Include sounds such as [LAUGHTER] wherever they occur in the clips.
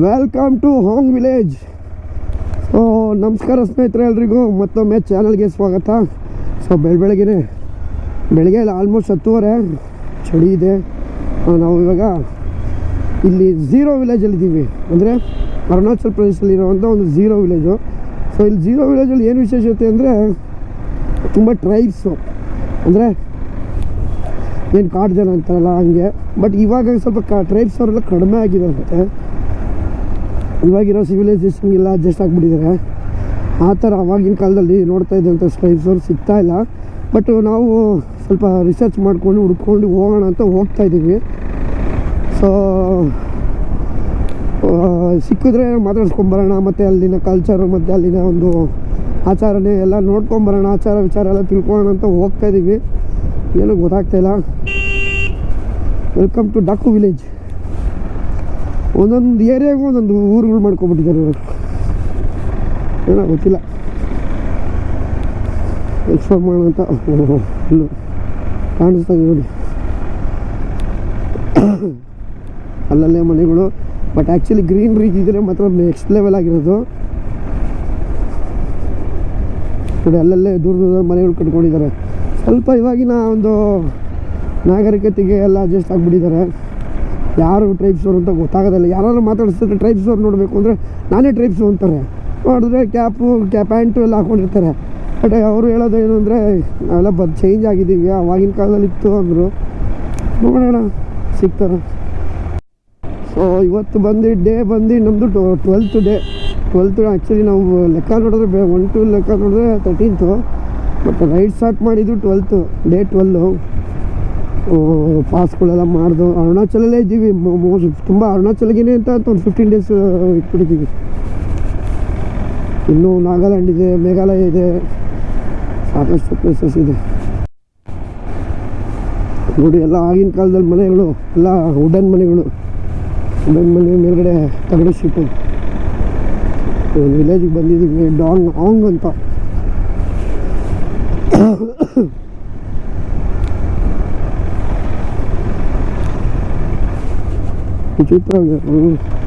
Welcome to home village ಓ, ನಮಸ್ಕಾರ ಸ್ನೇಹಿತರೆ ಎಲ್ರಿಗೂ. ಮತ್ತೊಮ್ಮೆ ಚಾನಲ್ಗೆ ಸ್ವಾಗತ. ಸೊ, ಬೆಳ ಬೆಳಗ್ಗೆ ಬೆಳಗ್ಗೆ ಆಲ್ಮೋಸ್ಟ್ ಹತ್ತುವರೆ. ಚಳಿ ಇದೆ. ನಾವು ಇವಾಗ ಇಲ್ಲಿ ಝೀರೋ ವಿಲೇಜಲ್ಲಿದ್ದೀವಿ ಅಂದರೆ ಅರುಣಾಚಲ್ ಪ್ರದೇಶದಲ್ಲಿರುವಂಥ ಒಂದು ಝೀರೋ ವಿಲೇಜು ಸೊ ಇಲ್ಲಿ ಝೀರೋ ವಿಲೇಜಲ್ಲಿ ಏನು ವಿಶೇಷತೆ ಅಂದರೆ ತುಂಬ ಟ್ರೈಬ್ಸು ಅಂದರೆ ಏನು ಕಾಡು ಜನ ಅಂತಾರಲ್ಲ, ಹಂಗೆ. ಬಟ್ ಇವಾಗ ಸ್ವಲ್ಪ ಕ ಟ್ರೈಬ್ಸ್ ಅವರೆಲ್ಲ ಕಡಿಮೆ ಆಗಿದಾರಂತೆ ಇವಾಗಿರೋ ಸಿವಿಲೈಸೇಷನ್ ಎಲ್ಲ ಅಡ್ಜಸ್ಟ್ ಆಗಿಬಿಟ್ಟಿದ್ದಾರೆ ಆ ಥರ ಅವಾಗಿನ ಕಾಲದಲ್ಲಿ ನೋಡ್ತಾ ಇದ್ದಂಥ ಸ್ಪೈಸ್ ಅವ್ರು ಸಿಗ್ತಾ ಇಲ್ಲ. ಬಟ್ ನಾವು ಸ್ವಲ್ಪ ರಿಸರ್ಚ್ ಮಾಡ್ಕೊಂಡು ಹುಡ್ಕೊಂಡು ಹೋಗೋಣ ಅಂತ ಹೋಗ್ತಾ ಇದ್ದೀವಿ. ಸೊ ಸಿಕ್ಕಿದ್ರೆ ಮಾತಾಡ್ಸ್ಕೊಂಬರೋಣ ಮತ್ತು ಅಲ್ಲಿನ ಕಲ್ಚರು ಮತ್ತು ಅಲ್ಲಿನ ಒಂದು ಆಚಾರನೇ ಎಲ್ಲ ನೋಡ್ಕೊಂಬರೋಣ ಆಚಾರ ವಿಚಾರ ಎಲ್ಲ ತಿಳ್ಕೊಳ್ಳೋಣ ಅಂತ ಹೋಗ್ತಾ ಇದ್ದೀವಿ. ಏನೂ ಗೊತ್ತಾಗ್ತಾ ಇಲ್ಲ. ವೆಲ್ಕಮ್ ಟು ಡಾಕು ವಿಲೇಜ್ ಒಂದೊಂದು ಏರಿಯಾಗೂ ಒಂದೊಂದು ಊರುಗಳು ಮಾಡ್ಕೊಬಿಟ್ಟಿದ್ದಾರೆ ಇವರು. ಏನೋ ಗೊತ್ತಿಲ್ಲ. ಅಂತ ಓಹೋ ಇಲ್ಲೂ. ಕಾಣಿಸ್ತಾ ನೋಡಿ. ಅಲ್ಲಲ್ಲೇ ಮನೆಗಳು ಬಟ್ ಆ್ಯಕ್ಚುಲಿ ಗ್ರೀನ್ ರೀಚ್ ಇದ್ದರೆ ಮಾತ್ರ ನೆಕ್ಸ್ಟ್ ಲೆವೆಲ್ ಆಗಿರೋದು. ನೋಡಿ, ಅಲ್ಲಲ್ಲೇ ದೂರ ದೂರ ಮನೆಗಳು ಕಟ್ಕೊಂಡಿದ್ದಾರೆ. ಸ್ವಲ್ಪ ಇವಾಗಿನ ಒಂದು ನಾಗರಿಕತೆಗೆ ಎಲ್ಲ ಅಡ್ಜಸ್ಟ್ ಆಗಿಬಿಟ್ಟಿದ್ದಾರೆ. ಯಾರು ಟ್ರೈಬ್ಸ್ ಅವ್ರು ಅಂತ ಗೊತ್ತಾಗೋದಿಲ್ಲ. ಯಾರಾದ್ರೂ ಮಾತಾಡಿಸಿದ್ರೆ ಟ್ರೈಬ್ಸ್ ಅವ್ರು ನೋಡಬೇಕು ಅಂದರೆ ನಾನೇ ಟ್ರೈಬ್ಸು ಅಂತಾರೆ. ನೋಡಿದ್ರೆ ಕ್ಯಾಪು ಕ್ಯಾ ಪ್ಯಾಂಟು ಎಲ್ಲ ಹಾಕೊಂಡಿರ್ತಾರೆ. ಬಟ್ ಅವರು ಹೇಳೋದು ಏನು ಅಂದರೆ, ನಾವೆಲ್ಲ ಬದ್ ಚೇಂಜ್ ಆಗಿದ್ದೀವಿ. ಅವಾಗಿನ ಕಾಲದಲ್ಲಿ ಇತ್ತು ಅಂದರು. ನೋಡೋಣ ಸಿಗ್ತಾರೆ ಸೊ ಇವತ್ತು ಬಂದು ಡೇ ಬಂದು ನಮ್ಮದು ಟ್ವೆಲ್ತ್ ಡೇ ಟ್ವೆಲ್ತ್ ಆ್ಯಕ್ಚುಲಿ ನಾವು ಲೆಕ್ಕ ನೋಡಿದ್ರೆ ಬೇ ಒನ್ ಟು ಲೆಕ್ಕ ನೋಡಿದ್ರೆ ತರ್ಟೀನ್ತು ಬಟ್ ರೈಡ್ ಸ್ಟಾರ್ಟ್ ಮಾಡಿದ್ದು ಟ್ವೆಲ್ತು ಡೇ ಟ್ವೆಲ್ಲು ಪಾಸ್ಗಳೆಲ್ಲ ಮಾಡಿದ್ರು ಅರುಣಾಚಲಲ್ಲೇ ಇದ್ದೀವಿ. ತುಂಬ ಅರುಣಾಚಲಗೇನೆ ಅಂತ ಒಂದು ಫಿಫ್ಟೀನ್ ಡೇಸ್ ಇಟ್ಬಿಟ್ಟಿದ್ದೀವಿ ಇನ್ನೂ ನಾಗಾಲ್ಯಾಂಡ್ ಇದೆ, ಮೇಘಾಲಯ ಇದೆ, ಸಾಕಷ್ಟು ಪ್ಲೇಸಸ್ ಇದೆ. ನೋಡಿ, ಎಲ್ಲ ಆಗಿನ ಕಾಲದಲ್ಲಿ ಮನೆಗಳು, ಎಲ್ಲ ವುಡನ್ ಮನೆಗಳು. ವುಡನ್ ಮನೆ ಮೇಲ್ಗಡೆ ತಗಡು ಶೀಟು. ವಿಲೇಜಿಗೆ ಬಂದಿದ್ದೀವಿ ಡಾಂಗ್ ಆಂಗ್ ಅಂತ. Não tem problema.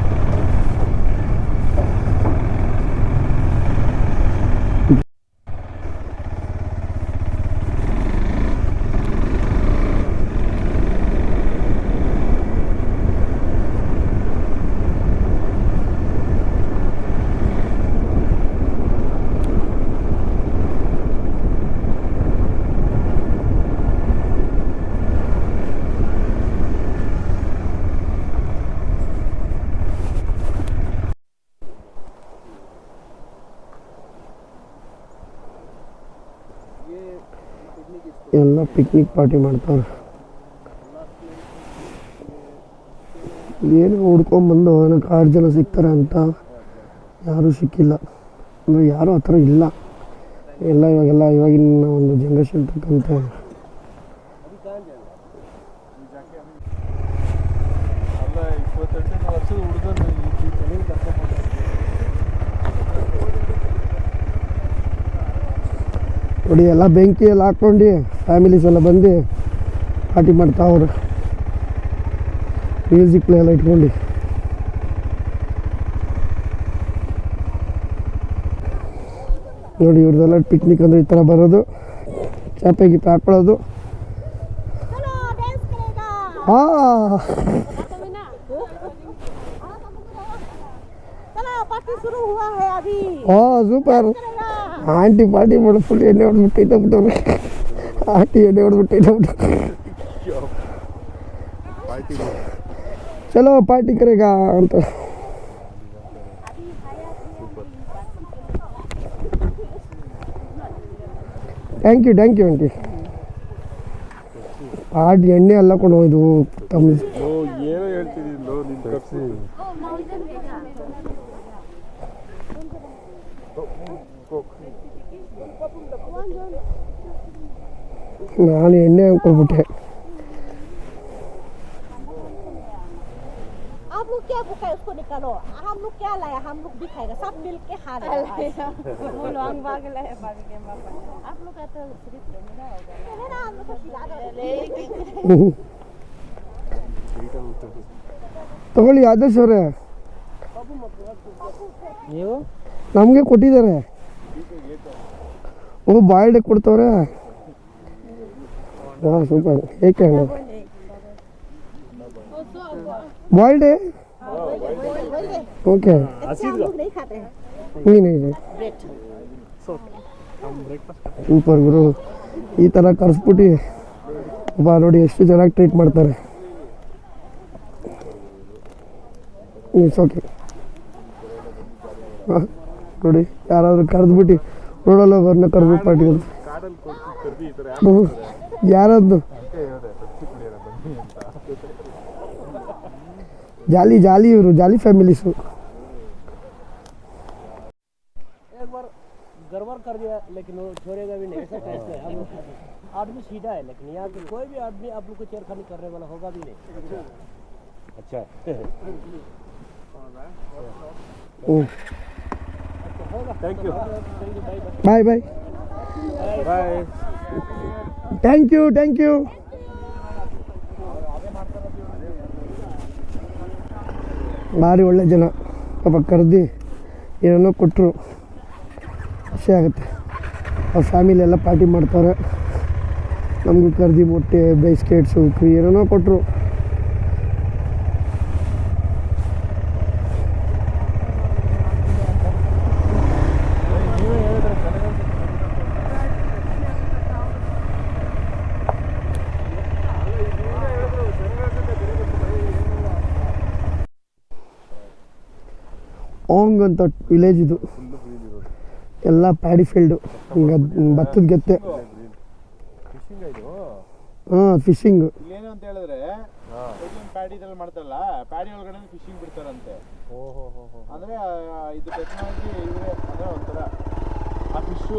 ಎಲ್ಲ ಪಿಕ್ನಿಕ್ ಪಾರ್ಟಿ ಮಾಡ್ತಾರೆ ಏನು ಹುಡ್ಕೊಂಬಂದು ನನಗೆ ಆರು ಜನ ಸಿಗ್ತಾರೆ ಅಂತ ಯಾರೂ ಸಿಕ್ಕಿಲ್ಲ. ಅಂದರೆ ಯಾರೂ ಆ ಥರ ಇಲ್ಲ. ಎಲ್ಲ ಇವಾಗೆಲ್ಲ, ಇವಾಗಿನ ಒಂದು ಜನ್ರೇಷನ್ ತಕ್ಕಂತೆ ಅಲ್ಲ ಇಪ್ಪತ್ತೆಂಟನೇ ವರ್ಷದ ಹುಡುಗನ ಈ ಚಳಿ ಕರ್ಕೊಂಡ್ಬಂದ ನೋಡಿ ಎಲ್ಲ ಬೆಂಕಿ ಎಲ್ಲ ಹಾಕ್ಕೊಂಡು ಫ್ಯಾಮಿಲೀಸ್ ಎಲ್ಲ ಬಂದು ಪಾರ್ಟಿ ಮಾಡ್ತಾ ಅವರು. ಮ್ಯೂಸಿಕ್ ಪ್ಲೇ ಎಲ್ಲ ಇಟ್ಕೊಂಡು. ನೋಡಿ ಇವ್ರದ್ದೆಲ್ಲ ಪಿಕ್ನಿಕ್ ಅಂದರೆ ಈ ಥರ ಬರೋದು. ಚಾಪೆ ಗೀಪೆ ಹಾಕ್ಕೊಳ್ಳೋದು ಹಾಂ. पार्टी शुरू हुआ है अभी ಹಾಂ ಸೂಪರ್ करेगा ಆಂಟಿ ಪಾರ್ಟಿ ಮಾಡೋ ಫುಲ್ ಎಣ್ಣೆ ಹೊಡೆದ್ಬಿಟ್ಟು ಇಟ್ಟಬಿಟ್ಟವ್ರೆ ಆಂಟಿ ಎಣ್ಣೆ ಹೊಡೆದ್ಬಿಟ್ಟು ಇಟ್ಟಬಿಟ್ಟು ಚಲೋ ಪಾರ್ಟಿ ಕರೆಗ ಅಂತ thank you thank you aunty ಆಡಿ ಎಣ್ಣೆ ಎಲ್ಲ ಕೊಂಡು ಇದು ತಮ್ಮ ಲೋ ಏನೋ ಹೇಳ್ತಿದ್ದೀನಿ ಲೋ ನಿನ್ ಕರ್ಸಿ ನಾನು ಎಣ್ಣೆ ಅಂದ್ಕೊಳ್ಬಿಟ್ಟೆ आप लोग क्या भूखा है उसको निकालो हम लोग क्या लाया हम लोग भी खाएगा सब मिल के खा लेगा आप लोग का तो सिर्फ मेरा होगा ना हम लोग को खिला दो ತಗೊಳ್ಳಿ ಆದರ್ಶ್ ಅವರೇ [LAUGHS] ನೀವು ನಮಗೆ ಕೊಟ್ಟಿದ್ದಾರೆ ಓ ಬಾಯ್ಲ್ಡ್ ಕೊಡ್ತವ್ರೆ ಹಾಂ ಸೂಪರ್ ಏಕೆ ಬಾಯ್ಲ್ಡ್ ಓಕೆ अच्छा हम लोग नहीं खाते हैं ನೀನಿದೆ ब्रेड ಸೂಪರ್ ಗುರು ಈ ಥರ ಕರ್ಸ್ಬಿಟ್ಟು ಒಬ್ಬ ನೋಡಿ ಎಷ್ಟು ಚೆನ್ನಾಗಿ ಟ್ರೀಟ್ ಮಾಡ್ತಾರೆ ಇಟ್ಸ್ ಓಕೆ ನೋಡಿ ಯಾರಾದರೂ ಕರೆದ್ಬಿಟ್ಟು ರೋಡಲ್ಲಿ ಹೋಗೋರ್ನ ಕರೆದ್ಬಿಟ್ಟು ಪಾರ್ಟಿ ಯಾರದ್ದು ಜಾಲಿ ಜಾಲಿ ಇವರು ಜಾಲಿ ಫ್ಯಾಮಿಲೀಸು एक बार गड़बड़ कर दिया लेकिन वो छोड़ेगा भी नहीं ऐसा टेस्ट है हम लोग आदमी सीधा है लेकिन यहाँ के कोई भी आदमी आप लोग को छेड़खानी करने वाला होगा भी नहीं अच्छा ಹ್ಞೂ thank you bye bye bye thank you thank you ಭಾರಿ ಒಳ್ಳೆ ಜನ. ಪಾಪ ಕರೆದು ಏನೇನೋ ಕೊಟ್ಟರು ಖುಷಿ ಆಗುತ್ತೆ. ಅವ್ರ ಫ್ಯಾಮಿಲಿ ಎಲ್ಲ ಪಾರ್ಟಿ ಮಾಡ್ತಾರೆ. ನಮಗೂ ಕರೆದಿ ಮೊಟ್ಟೆ ಬಿಸ್ಕೆಟ್ಸು ಏನೇನೋ ಕೊಟ್ಟರು ಓಂಗ್ ಅಂತ ವಿಲೇಜ್ ಇದು. ಎಲ್ಲ ಪ್ಯಾಡಿ ಫೀಲ್ಡು ಭತ್ತದ ಗತ್ತೆ. ಹಾಂ ಫಿಶಿಂಗು ಏನು ಅಂತ ಹೇಳಿದ್ರೆ ಪ್ಯಾಡಿ ಇದ್ರಲ್ಲಿ ಮಾಡ್ತಾರಲ್ಲ ಪ್ಯಾಡಿ ಒಳಗಡೆ ಫಿಶಿಂಗ್ ಬಿಡ್ತಾರಂತೆ. ಅಂದ್ರೆ ಇದು ಟೆಕ್ನಾಲಜಿ ಇವ್ರೆ ಅಂದ್ರೆ ಒಂಥರ ಆ ಫಿಶ್ಶು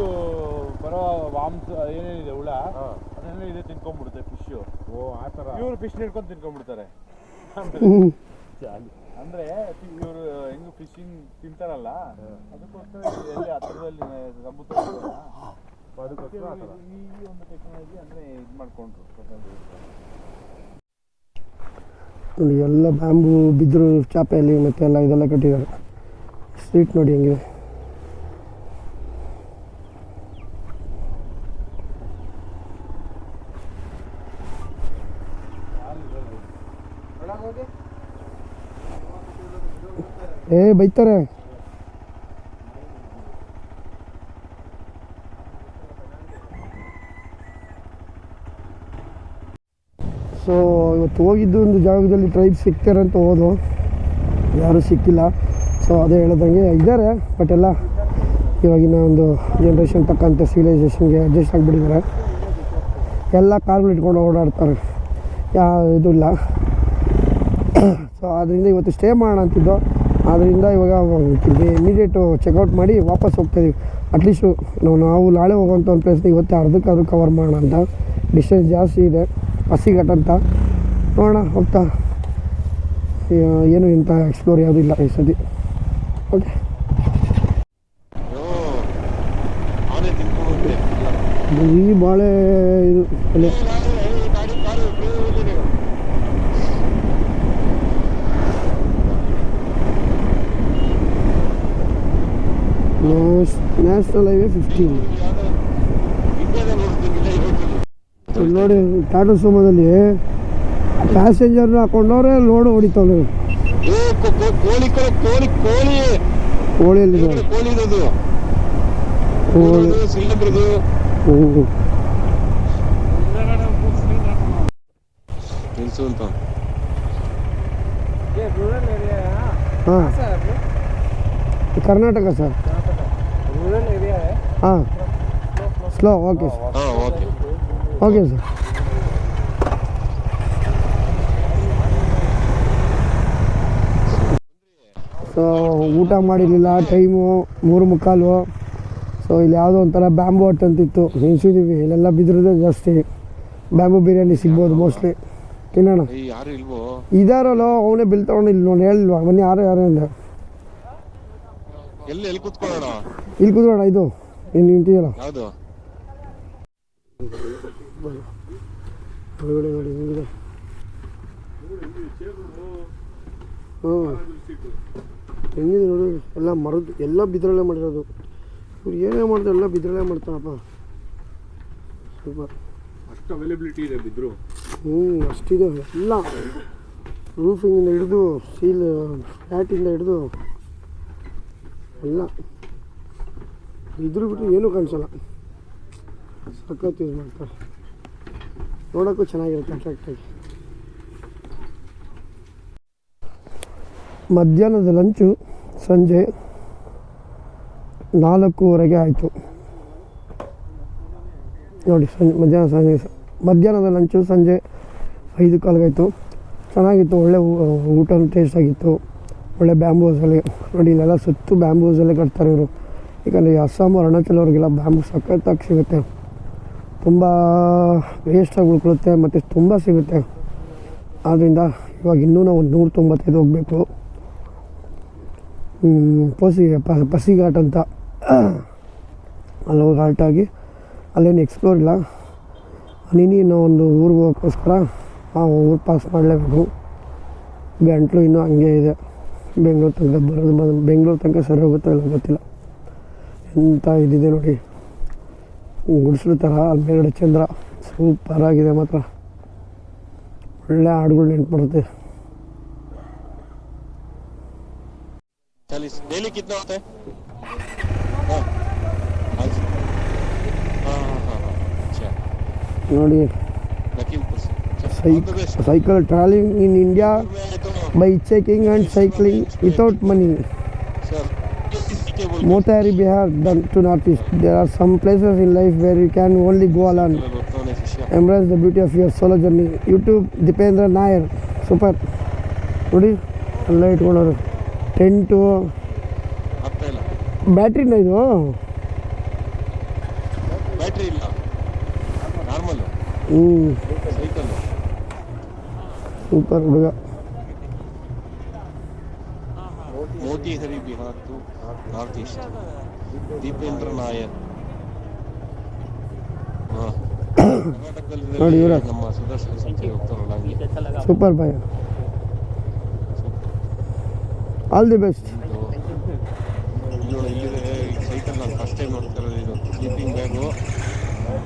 ಬರೋ ವಾಮ್ಸ್ ಏನೇನಿದೆ ಹುಳ ಅದನ್ನೆಲ್ಲ ಇದೆ ತಿನ್ಕೊಂಡ್ಬಿಡುತ್ತೆ ಫಿಶು ಓ ಆ ಥರ ಇವರು ಫಿಶ್ ಹಿಡ್ಕೊಂಡು ತಿನ್ಕೊಂಡ್ಬಿಡ್ತಾರೆ. ಅಂದ್ರೆ ಇವರು ಫಿಶಿಂಗ್ ತಿಂತಾರಲ್ಲ? ಅದಕ್ಕೋಸ್ಕರ ಇದು ಎಲ್ಲಿ ಹತ್ರದಲ್ಲಿ ಸಮುದ್ರ ಅದಕ್ಕೋಸ್ಕರ ಈ ಒಂದು ಟೆಕ್ನಾಲಜಿ ಅಂದ್ರೆ ಇದು ಮಾಡ್ಕೊಂಡ್ರು ನೋಡಿ ಎಲ್ಲ ಬ್ಯಾಂಬು ಚಾಪೆ ಚಾಪೆಯಲ್ಲಿ ಮತ್ತೆ ಎಲ್ಲ ಇದೆಲ್ಲ ಕಟ್ಟಿದ್ದಾರೆ. ಸ್ಟ್ರೀಟ್ ನೋಡಿ ಹೆಂಗಿದೆ. ಏ, ಬೈತಾರೆ. ಸೊ ಇವತ್ತು ಹೋಗಿದ್ದು ಒಂದು ಜಾಗದಲ್ಲಿ ಟ್ರೈಬ್ ಸಿಗ್ತಾರೆ ಅಂತ ಹೋದು. ಯಾರೂ ಸಿಕ್ಕಿಲ್ಲ. ಸೊ ಅದೇ ಹೇಳ್ದಂಗೆ ಇದ್ದಾರೆ ಬಟ್ ಎಲ್ಲ ಇವಾಗಿನ ಒಂದು ಜನ್ರೇಷನ್ ತಕ್ಕಂತೆ ಸಿವಿಲೈಸೇಷನ್ಗೆ ಅಡ್ಜಸ್ಟ್ ಆಗಿಬಿಟ್ಟಿದ್ದಾರೆ. ಎಲ್ಲ ಕಾರ್ಗಳು ಇಟ್ಕೊಂಡು ಓಡಾಡ್ತಾರೆ. ಯಾವ ಇದು ಇಲ್ಲ. ಸೊ ಅದರಿಂದ ಇವತ್ತು ಸ್ಟೇ ಮಾಡೋಣ ಅಂತಿದ್ದು. ಆದ್ದರಿಂದ ಇವಾಗ ಇಮಿಡಿಯೇಟು ಚೆಕ್ಔಟ್ ಮಾಡಿ ವಾಪಸ್ ಹೋಗ್ತಾಯಿದ್ದೀವಿ ಅಟ್ಲೀಸ್ಟು ನಾವು ನಾವು ನಾಳೆ ಹೋಗೋಂಥ ಒಂದು ಪ್ಲೇಸ್ ಇವತ್ತೇ ಅರ್ಧಕ್ಕೆ ಅದು ಕವರ್ ಮಾಡೋಣ ಅಂತ. ಡಿಸ್ಟೆನ್ಸ್ ಜಾಸ್ತಿ ಇದೆ. ಹಸಿಘಟ್ಟಂತ ನೋಡೋಣ ಹೋಗ್ತಾ. ಏನು ಇಂಥ ಎಕ್ಸ್ಪ್ಲೋರ್ ಯಾವುದೂ ಇಲ್ಲ ಈ ಸತಿ. ಓಕೆ ಈ ಬಾಳೆ ಇದು ಎಲೆ ಫಿಫ್ಟೀನ್ ನೋಡಿ ಟಾಟಾ ಸೋಮದಲ್ಲಿ ಪ್ಯಾಸೆಂಜರ್ ಹಾಕೊಂಡವ್ರೆ ಲೋಡ್ ಹೊಡಿತಾವ್ರೆ ಕೋಳಿ ಕೋಳಿ. ಕೋಳಿ ಕೋಳಿ ಕೋಳಿ ಕರ್ನಾಟಕ ಸರ್. ರೂರಲ್ ಏರಿಯಾ ಹಾಂ slow okay sir okay okay sir so ಊಟ ಮಾಡಿರಲಿಲ್ಲ ಟೈಮು ಮೂರು ಮುಕ್ಕಾಲು. ಸೊ ಇಲ್ಲಿ ಯಾವುದೋ ಒಂಥರ ಬ್ಯಾಂಬು ಹಟ್ ಅಂತಿತ್ತು. ನೆನೆಸಿದ್ದೀವಿ ಇಲ್ಲೆಲ್ಲ ಬಿದ್ದಿರೋದೇ ಜಾಸ್ತಿ. ಬ್ಯಾಂಬು ಬಿರಿಯಾನಿ ಸಿಗ್ಬೋದು ಮೋಸ್ಟ್ಲಿ ತಿನ್ನೋಣ. ಇದಾರಲ್ಲ ಅವನೇ ಬಿಲ್ ತಗೊಂಡು ಇಲ್ಲಿ ನೋಡಿ ಹೇಳಿಲ್ವಾ? ಮನೆ ಯಾರು ಯಾರು ಅಂದ್ರೆ ಎಲ್ಲಿ ಎಲ್ಲಿ ಕೂತ್ಕೊಳ್ಳೋಣ? ಇಲ್ಲಿ ಕುದ್ರೋಣ ಇದು. ಇಲ್ಲಿ ನಿಂತಿದೆಯಲ್ಲ ಯಾವ್ದು? ಒಳಗಡೆ ನೋಡಿ ಹೆಂಗಿದೆ. ಹ್ಞೂ. ಹೆಂಗಿದೆ ನೋಡಿ ಎಲ್ಲ ಮರದ ಮರದ್ದು ಎಲ್ಲ ಬಿದ್ರಳೆ ಮಾಡಿರೋದು. ಇವ್ರು ಏನೇ ಮಾಡಿದ್ರು ಎಲ್ಲ ಬಿದ್ರಳೆ ಮಾಡ್ತಾನಪ್ಪ ಸೂಪರ್. ಅಷ್ಟು ಅವೈಲೇಬಿಲಿಟಿ ಇದೆ ಬಿದ್ರು. ಹ್ಞೂ ಅಷ್ಟಿದೆ ಎಲ್ಲ. ರೂಫಿಂಗಿಂದ ಹಿಡಿದು ಸೀಲ್ ಫ್ಲ್ಯಾಟಿಂದ ಹಿಡಿದು ಎಲ್ಲ. ಇದ್ರ ಬಿಟ್ಟರೆ ಏನೂ ಕಾಣಿಸಲ್ಲ. ಸಖತ್ ಯೂಸ್ ಮಾಡ್ತಾರೆ. ನೋಡೋಕ್ಕೂ ಚೆನ್ನಾಗಿರುತ್ತೆ ಅಟ್ರಾಕ್ಟಾಗಿ ಮಧ್ಯಾಹ್ನದ ಲಂಚು ಸಂಜೆ ನಾಲ್ಕೂವರೆಗೆ ಆಯಿತು. ನೋಡಿ, ಸಂಜೆ, ಮಧ್ಯಾಹ್ನ ಸಂಜೆ, ಮಧ್ಯಾಹ್ನದ ಲಂಚು ಸಂಜೆ ಐದು ಕಾಲಿಗಾಯಿತು. ಚೆನ್ನಾಗಿತ್ತು, ಒಳ್ಳೆ ಊಟ ಟೇಸ್ಟ್ ಆಗಿತ್ತು. ಒಳ್ಳೆ ಬ್ಯಾಂಬೂಸಲ್ಲಿ ನೋಡಿ, ಇಲ್ಲೆಲ್ಲ ಸುತ್ತು ಬ್ಯಾಂಬೂಸಲ್ಲೇ ಕಟ್ತಾರೆ ಇವರು. ಯಾಕಂದರೆ ಈ ಅಸ್ಸಾಂ, ಅರುಣಾಚಲ್ ಅವ್ರಿಗೆಲ್ಲ ಬ್ಯಾಂಬು ಸಖತ್ತಾಗಿ ಸಿಗುತ್ತೆ. ತುಂಬ ವೇಸ್ಟಾಗಿ ಉಳ್ಕೊಳ್ಳುತ್ತೆ ಮತ್ತು ತುಂಬ ಸಿಗುತ್ತೆ. ಆದ್ದರಿಂದ ಇವಾಗ ಇನ್ನೂ ನಾವು ಒಂದು ನೂರು ತೊಂಬತ್ತೈದು ಹೋಗಬೇಕು. ಪಸಿ, ಪ- ಪಸಿಘಾಟ್ ಅಂತ. ಅಲ್ಲಿ ಹೋಗಿ ಆಗಿ ಅಲ್ಲೇನು ಎಕ್ಸ್ಪ್ಲೋರ್ ಇಲ್ಲ. ನೀನು ಒಂದು ಊರಿಗೆ ಹೋಗೋಕ್ಕೋಸ್ಕರ ಆ ಊರು ಪಾಸ್ ಮಾಡಲೇಬೇಕು. ಗಂಟ್ಲು ಇನ್ನೂ ಹಂಗೆ ಇದೆ. ಬೆಂಗಳೂರು ತನಕ ಬರೋದು ಬಂದು, ಬೆಂಗಳೂರು ತನಕ ಸರಿ ಹೋಗುತ್ತೋ ಗೊತ್ತಿಲ್ಲ. ಎಂಥ ಇದಿದೆ ನೋಡಿ. ಗುಡಿಸಲು ಥರ ಅಲ್ಲಿ ಮೇಲ್ಗಡೆ ಚಂದ್ರ ಸೂಪರಾಗಿದೆ ಮಾತ್ರ. ಒಳ್ಳೆ ಹಾಡುಗಳು ನೆನ್ಪು ಬರುತ್ತೆ. ನೋಡಿ. Cycle travelling in India by checking and cycling without money Motari Bihar to Northeast. There are some places in life where you can only go alone. Embrace the beauty of your solo journey. YouTube Dipendra Nair. Super. ನೋಡಿ ಎಲ್ಲ ಇಟ್ಕೊಂಡವ್ರು tent ಬ್ಯಾಟ್ರಿನ ಇದು battery ಇಲ್ಲ normal ಹ್ಞೂ super ಹುಡುಗ Motihari Bihar to north east Deependra Nair. ನೋಡಿ ಇವ್ರೆ. ನಮ್ಮ ಸುದರ್ಶನ ಸಂಸ್ಥೆ ಹೋಗ್ತಾರಲ್ಲ ಹಂಗೆ super boy all the best ಇಲ್ಲಿದೆ ಸೈಕಲ್ ನಾನು ಫಸ್ಟ್ ಟೈಮ್ ನೋಡ್ತಿರೋದು ಇದು. Sleeping bag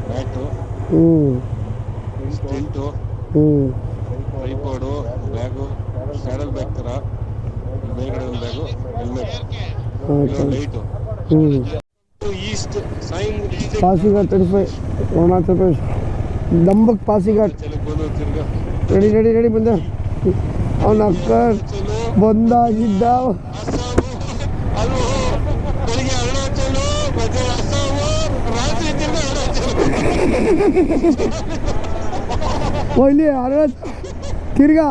bat stand tripod bag saddle bag ಥರ ಮೇಲ್ಗಡೆ ಒಂದು bag helmet light east Pasighat thirty five Arunachal Pradesh. Dambuk Pasighat. Ready ready ready ಬಂದ. ಅವನ ಅಕ್ಕ ಬಂದಾಗಿದ್ದ. ಬೆಳಿಗ್ಗೆ ಅರುಣಾಚಲು ತಿರ್ಗಾ.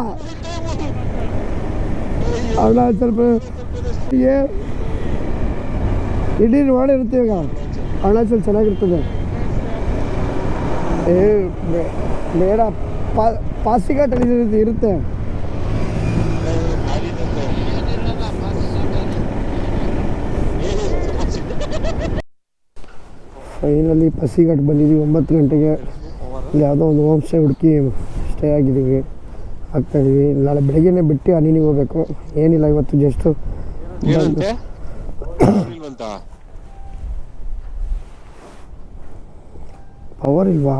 ಅರುಣಾಚಲ ಹೋಗ್ಲಿ ಅರುಣಾಚಲ್ ತಿರ್ಗಾ ಅರುಣಾಚಲ್ ಪ್ರದೇಶ್ ಏ ಇಡೀ ಮಾಡಿರುತ್ತೆ ಈಗ ಅರುಣಾಚಲ್ ಚೆನ್ನಾಗಿರ್ತದೆ. ಏ ಬೇಡ. ಪಾ ಪಾಸಿಘಾಟಲ್ಲಿ ಇರುತ್ತೆ. ಫೈನಲ್ಲಿ ಫೈನಲಿ ಪಸಿಘಾಟ್ ಬಂದಿದ್ದೀವಿ ಒಂಬತ್ತು ಗಂಟೆಗೆ. ಇಲ್ಲಿ ಯಾವುದೋ ಒಂದು ಹೋಮ್ ಸ್ಟೇ ಹುಡುಕಿ ಸ್ಟೇ ಆಗಿದ್ದೀವಿ. ಆಗ್ತಾಯಿದ್ದೀವಿ ನಾಳೆ ಬೆಳಗ್ಗೆನೇ ಬಿಟ್ಟು ಅನಿನಿಗೆ ಹೋಗ್ಬೇಕು. ಏನಿಲ್ಲ ಇವತ್ತು ಜಸ್ಟು ಪವರ್ ಇಲ್ವಾ?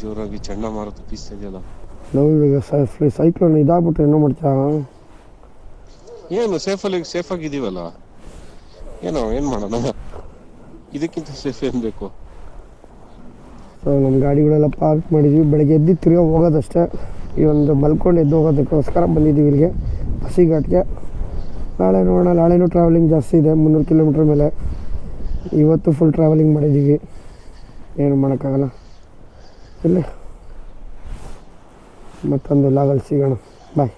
ಜೋರಾಗಿ ಚಂಡಮಾರುತ ಇದೆಯಲ್ಲ. ನಾವು ಇವಾಗ ಸೈಕ್ಲೋನ್ ಇದಾಗ್ಬಿಟ್ರೆ ಏನೋ ಮಾಡ್ತಾ ಏನು ಸೇಫಲ್ಲಿ ಸೇಫ್ ಆಗಿದ್ದೀವಲ್ಲ? ಏನೋ ಏನು ಮಾಡೋಣ? ಇದಕ್ಕಿಂತ ಸೇಫ್ ಏನು ಬೇಕು? ಸೊ ನಮ್ಮ ಗಾಡಿಗಳೆಲ್ಲ ಪಾರ್ಕ್ ಮಾಡಿದ್ವಿ. ಬೆಳಗ್ಗೆ ಎದ್ದು ತಿರ್ಗಾ ಹೋಗೋದಷ್ಟೇ. ಈ ಒಂದು ಮಲ್ಕೊಂಡು ಎದ್ದು ಹೋಗೋದಕ್ಕೋಸ್ಕರ ಬಂದಿದ್ದೀವಿ ಇಲ್ಲಿಗೆ. ಹಸಿಘಾಟ್ಗೆ ನಾಳೆ ನೋಡೋಣ. ನಾಳೆನೂ ಟ್ರಾವೆಲಿಂಗ್ ಜಾಸ್ತಿ ಇದೆ. ಮುನ್ನೂರು ಕಿಲೋಮೀಟ್ರ್ ಮೇಲೆ. ಇವತ್ತು ಫುಲ್ ಟ್ರಾವೆಲಿಂಗ್ ಮಾಡಿದ್ದೀವಿ. ಏನು ಮಾಡೋಕ್ಕಾಗಲ್ಲ. ಇಲ್ಲ. ಮತ್ತೊಂದು ಲಾಗಲ್ಲಿ ಸಿಗೋಣ. ಬಾಯ್